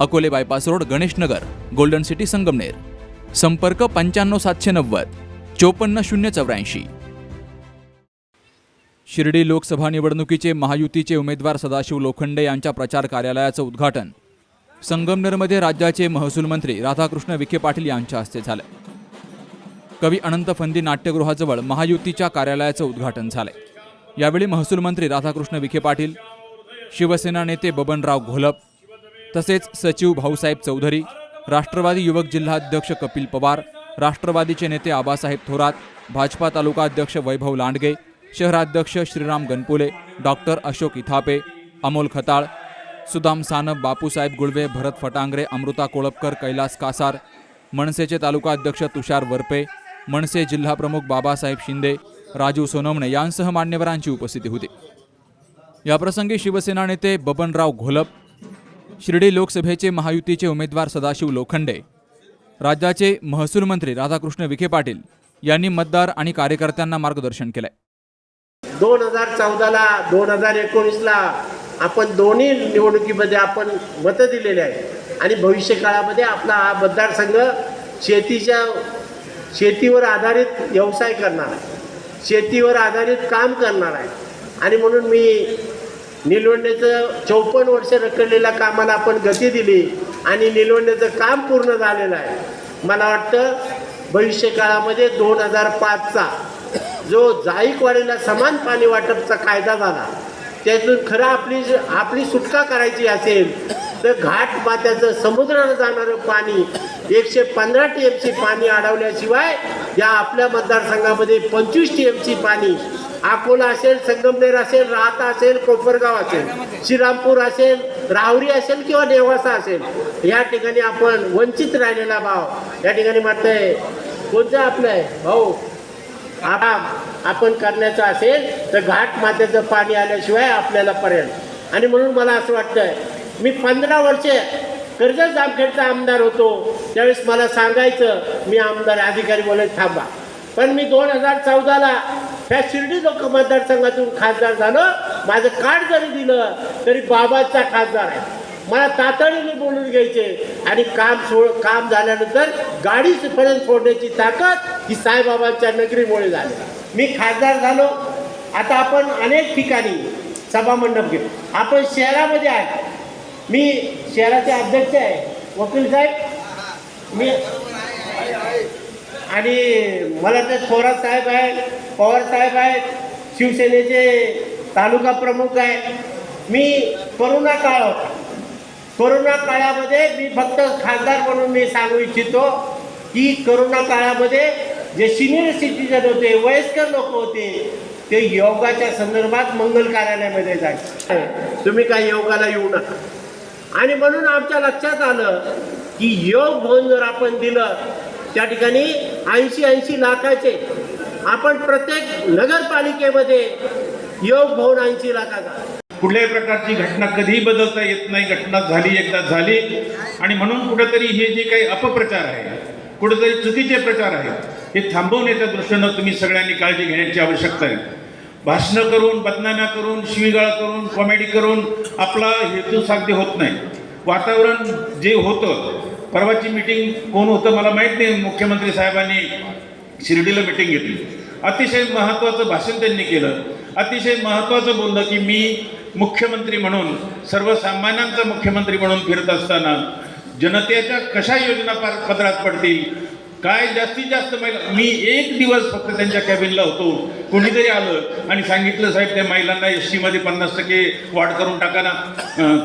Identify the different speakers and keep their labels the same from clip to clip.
Speaker 1: Akole bypass road Ganeshnagar Golden City Sangamner. संपर्क पंच्याण्णव सातशे नव्वद चोपन्न शून्य चौऱ्याऐंशी. शिर्डी लोकसभा निवडणुकीचे महायुतीचे उमेदवार सदाशिव लोखंडे यांच्या प्रचार कार्यालयाचं उद्घाटन. संगमनेरमध्ये राज्याचे महसूल मंत्री राधाकृष्ण विखे पाटील यांच्या हस्ते झालं. कवी अनंत फंदी नाट्यगृहाजवळ महायुतीच्या कार्यालयाचं उद्घाटन झालंय. यावेळी महसूल मंत्री राधाकृष्ण विखे पाटील शिवसेना नेते बबनराव घोलप तसेच सचिव भाऊसाहेब चौधरी राष्ट्रवादी युवक जिल्हाध्यक्ष कपिल पवार राष्ट्रवादीचे नेते आबासाहेब थोरात भाजपा तालुका अध्यक्ष वैभव लांडगे शहराध्यक्ष श्रीराम गणपुले डॉक्टर अशोक इथापे अमोल खताळ सुदाम सानप बापूसाहेब गुळवे भरत फटांगरे अमृता कोळपकर कैलास कासार मनसेचे तालुका अध्यक्ष तुषार वरपे मनसे जिल्हाप्रमुख बाबासाहेब शिंदे राजू सोनवणे यांसह मान्यवरांची उपस्थिती होती. याप्रसंगी शिवसेना नेते बबनराव घोलप शिर्डी लोकसभेचे महायुतीचे उमेदवार सदाशिव लोखंडे राज्याचे महसूल मंत्री राधाकृष्ण विखे पाटील यांनी मतदार आणि कार्यकर्त्यांना मार्गदर्शन केलंय.
Speaker 2: दोन हजार चौदाला दोन हजार एकोणीसला आपण दोन्ही निवडणुकीमध्ये आपण मतं दिलेली आहेत. आणि भविष्य काळामध्ये आपला हा मतदारसंघ शेतीच्या शेतीवर आधारित व्यवसाय करणार आहे. शेतीवर आधारित काम करणार आहे. आणि म्हणून मी निलवंडेचं चौपन्न वर्ष रखडलेल्या कामाला आपण गती दिली आणि निलवंडेचं काम पूर्ण झालेलं आहे. मला वाटतं भविष्यकाळामध्ये दोन हजार पाचचा जो जाईकवाडीला समान पाणी वाटपचा कायदा झाला त्यातून खरं आपली आपली सुटका करायची असेल तर घाट मात्याचं समुद्रानं जाणारं पाणी एकशे पंधरा टी एम सी पाणी अडवल्याशिवाय या आपल्या मतदारसंघामध्ये पंचवीस टी एम सी पाणी अकोला असेल संगमनेर असेल राहता असेल कोपरगाव असेल श्रीरामपूर असेल राहुरी असेल किंवा नेवासा असेल या ठिकाणी आपण वंचित राहिलेला भाव या ठिकाणी म्हणतंय कोणतं आपलं आहे? भाऊ आराम आपण करण्याचं असेल तर घाट मातेचं पाणी आल्याशिवाय आपल्याला पर्यंत आणि म्हणून मला असं वाटतंय मी पंधरा वर्षे कर्जत जामखेडचा आमदार होतो त्यावेळेस मला सांगायचं मी आमदार अधिकारी बोलत थांबा. पण मी दोन हजार चौदाला ह्या शिर्डी लोक मतदारसंघातून खासदार झालं. माझं कार्ड जरी दिलं तरी बाबाचा खासदार आहे. मला तातडीने बोलून घ्यायचे. आणि काम सोड काम झाल्यानंतर गाडीपर्यंत सोडण्याची ताकद ही साईबाबांच्या नगरीमुळे झाली. मी खासदार झालो. आता आपण अनेक ठिकाणी सभामंडप घेऊ. आपण शहरामध्ये आहे. मी शहराचे अध्यक्ष आहे. वकील साहेब मी आणि मला ते थोरात साहेब आहे. पवार साहेब आहेत शिवसेनेचे तालुका प्रमुख आहे मी कोरोना काळ कोरोना काळामध्ये मी फक्त खासदार म्हणून मी सांगू इच्छितो की कोरोना काळामध्ये जे सिनियर सिटीजन होते वयस्कर लोक होते ते योगाच्या संदर्भात मंगल कार्यालयामध्ये जायचे. तुम्ही काय योगाला येऊ नका. आणि म्हणून आमच्या लक्षात आलं की योग भवन जर आपण दिलं त्या ठिकाणी ऐंशी ऐंशी लाखाचे आपण प्रत्येक नगरपालिकेमध्ये योग भवन ऐंशी लाखाचा
Speaker 3: कुठल्याही प्रकारची घटना कधीही बदलता येत नाही. घटना झाली एकदा झाली. आणि म्हणून कुठेतरी हे जे काही अपप्रचार आहे कुठेतरी चुकीचे प्रचार आहेत हे थांबवण्याच्या दृष्टीनं तुम्ही सगळ्यांनी काळजी घेण्याची आवश्यकता आहे. भाषणं करून बदनाम्या करून शिवीगाळ करून कॉमेडी करून आपला हेतू साध्य होत नाही. वातावरण जे होतं परवाची मीटिंग कोण होतं मला माहीत नाही. मुख्यमंत्री साहेबांनी शिर्डीला मिटिंग घेतली. अतिशय महत्त्वाचं भाषण त्यांनी केलं. अतिशय महत्त्वाचं बोललं की मी मुख्यमंत्री म्हणून सर्वसामान्यांचा मुख्यमंत्री म्हणून फिरत असताना जनतेच्या कशा योजना पार पदरात पडतील? काय जास्तीत जास्त महिला मी एक दिवस फक्त त्यांच्या कॅबिनला होतो. कोणीतरी आलं आणि सांगितलं साहेब त्या महिलांना एस टीमध्ये पन्नास टक्के वाढ करून टाका ना.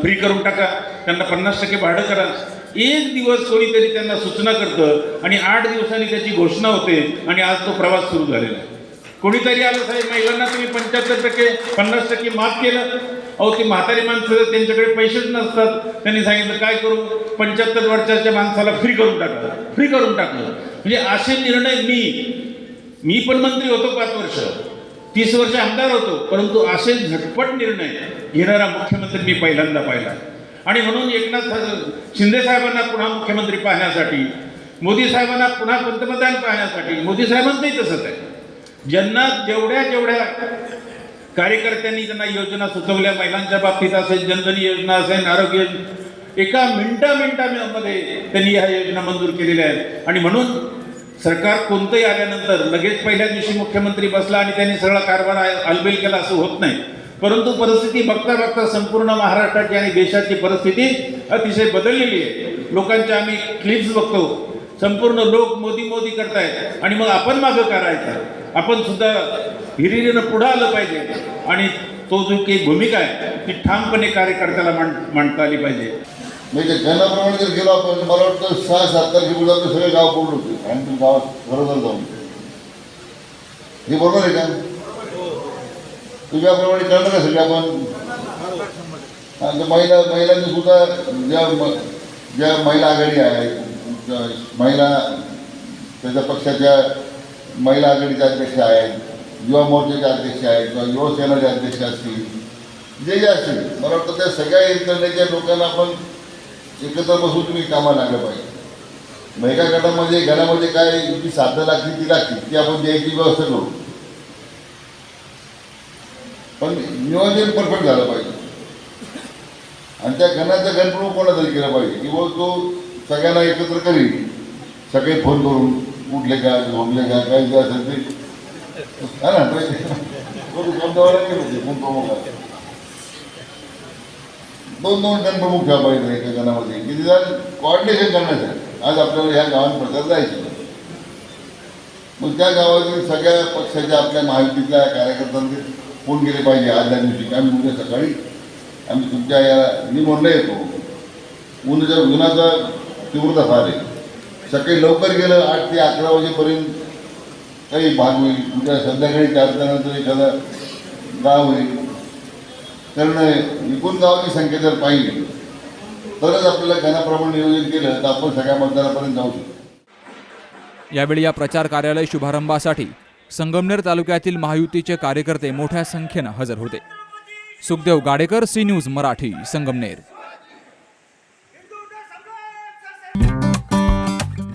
Speaker 3: फ्री करून टाका. त्यांना पन्नास टक्के भाडं करा. एक दिवस कोणीतरी त्यांना सूचना करतं आणि आठ दिवसांनी त्याची घोषणा होते आणि आज तो प्रवास सुरू झालेला आहे. कोणीतरी आलं साहेब महिलांना तुम्ही पंच्याहत्तर टक्के पन्नास टक्के माफ केलं. अहो ती म्हातारी माणसं त्यांच्याकडे पैसेच नसतात. त्यांनी सांगितलं काय करू? पंच्याहत्तर वर्षाच्या माणसाला फ्री करून टाकलं. फ्री करून टाकलं. म्हणजे असे निर्णय मी मी पण मंत्री होतो पाच वर्ष. तीस वर्ष आमदार होतो. परंतु असे झटपट निर्णय घेणारा मुख्यमंत्री मी पहिल्यांदा पाहिला. आणि म्हणून एकनाथ शिंदे साहेबांना पुन्हा मुख्यमंत्री पाहण्यासाठी मोदी साहेबांना पुन्हा पंतप्रधान पाहण्यासाठी मोदी साहेबांचंही तसंच आहे. ज्यांना जेवढ्या जेवढ्या कार्यकर्त्यांनी त्यांना योजना सुचवल्या महिलांच्या बाबतीत असेल जनधन योजना असेल आरोग्य योजना एका मिनटा मिनटामध्ये त्यांनी ह्या योजना मंजूर केलेल्या आहेत. आणि म्हणून सरकार कोणतंही आल्यानंतर लगेच पहिल्या दिवशी मुख्यमंत्री बसला आणि त्यांनी सगळा कारभार अलबेल केला असं होत नाही. परंतु परिस्थिती बघता बघता संपूर्ण महाराष्ट्राची आणि देशाची परिस्थिती अतिशय बदललेली आहे. लोकांच्या आम्ही क्लिप्स बघतो. संपूर्ण लोक मोदी मोदी करतायत. आणि मग आपण मागं करायचं. आपण सुद्धा हिरिरीनं पुढं आलं पाहिजे. आणि तो जो काही भूमिका आहे ती ठामपणे कार्यकर्त्याला मांड मांडता आली पाहिजे.
Speaker 4: म्हणजे गणाप्रमाणे जर गेलो आपण मला वाटतं सहा सात तारखेपुढे आपले सगळे गाव पडले होते? आणि तुम्ही गावात बरोबर जाऊन. हे बरोबर आहे का? तुझ्याप्रमाणे करणार का सगळे आपण? महिला महिलांनी सुद्धा ज्या ज्या महिला आघाडी आहेत महिला त्याच्या पक्षाच्या महिला आघाडीचे अध्यक्ष आहेत युवा मोर्चाचे अध्यक्ष आहेत किंवा युवा सेनाचे अध्यक्ष असतील जे जे असतील. मला वाटतं त्या सगळ्या यंत्रणेच्या लोकांना आपण एकत्र बसून तुम्ही कामाला लागलं पाहिजे. महिला गटामध्ये घरामध्ये काय जी साधनं लागतील ती लागतील ती आपण द्यायची व्यवस्था करू. पण नियोजन परफेक्ट झालं पाहिजे. आणि त्या गणाचं गणप्रमुख कोणा तरी केलं पाहिजे? किंवा तो सगळ्यांना एकत्र करी सगळे फोन करून उठले का झोपले का काय जे असेल ते हा ना तो समजावायला कोण प्रमुख दोन म्हणजे ठेवा पाहिजे एका गणामध्ये किती निदान कॉर्डिनेशन करण्यासाठी आज आपल्याला ह्या गावात प्रचार जायचे मग त्या गावातील सगळ्या पक्षाच्या आपल्या महायुतीतल्या कार्यकर्त्यांनी फोन केले पाहिजे. आदल्या दिवशी आम्ही उद्या सकाळी आम्ही तुमच्या या निमोडला येतो. उन्हाच्या उन्हाचा तीव्रता फार आहे. सकाळी लवकर गेलं आठ ते अकरा वाजेपर्यंत काही भाग होईल. उद्या संध्याकाळी चार त्यानंतर एखादा गाव होईल कारण एकूण गावाची संख्या जर पाहिली तरच आपल्याला गणाप्रमाणे नियोजन केलं तर आपण सगळ्या मतदारापर्यंत जाऊ शकतो.
Speaker 1: यावेळी या प्रचार कार्यालय शुभारंभासाठी संगमनेर तालुक्यातील महायुतीचे कार्यकर्ते मोठ्या संख्येनं हजर होते. Sukhdev Gadekar C news Marathi Sangamner.